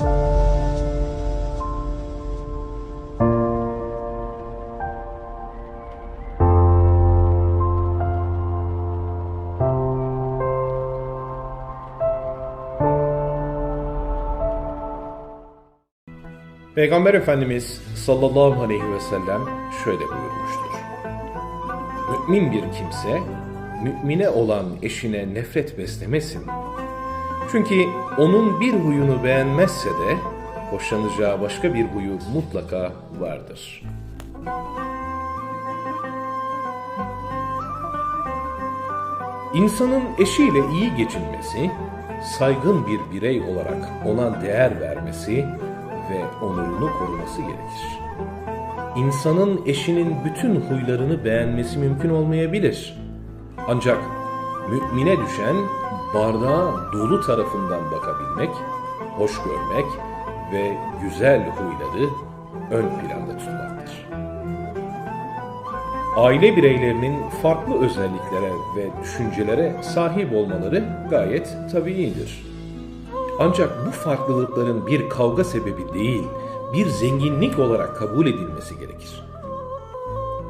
Peygamber Efendimiz sallallahu aleyhi ve sellem şöyle buyurmuştur. Mümin bir kimse, mümine olan eşine nefret beslemesin. Çünkü onun bir huyunu beğenmezse de hoşlanacağı başka bir huyu mutlaka vardır. İnsanın eşiyle iyi geçinmesi, saygın bir birey olarak ona değer vermesi ve onurunu koruması gerekir. İnsanın eşinin bütün huylarını beğenmesi mümkün olmayabilir. Ancak mümine düşen bardağa dolu tarafından bakabilmek, hoş görmek ve güzel huyları ön planda tutmaktır. Aile bireylerinin farklı özelliklere ve düşüncelere sahip olmaları gayet tabiidir. Ancak bu farklılıkların bir kavga sebebi değil, bir zenginlik olarak kabul edilmesi gerekir.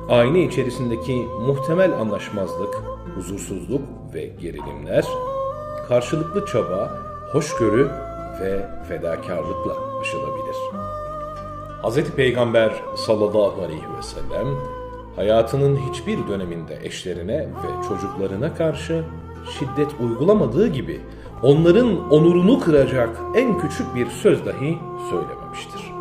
Aile içerisindeki muhtemel anlaşmazlık, huzursuzluk ve gerilimler, karşılıklı çaba, hoşgörü ve fedakarlıkla aşılabilir. Hz. Peygamber sallallahu aleyhi ve sellem hayatının hiçbir döneminde eşlerine ve çocuklarına karşı şiddet uygulamadığı gibi onların onurunu kıracak en küçük bir söz dahi söylememiştir.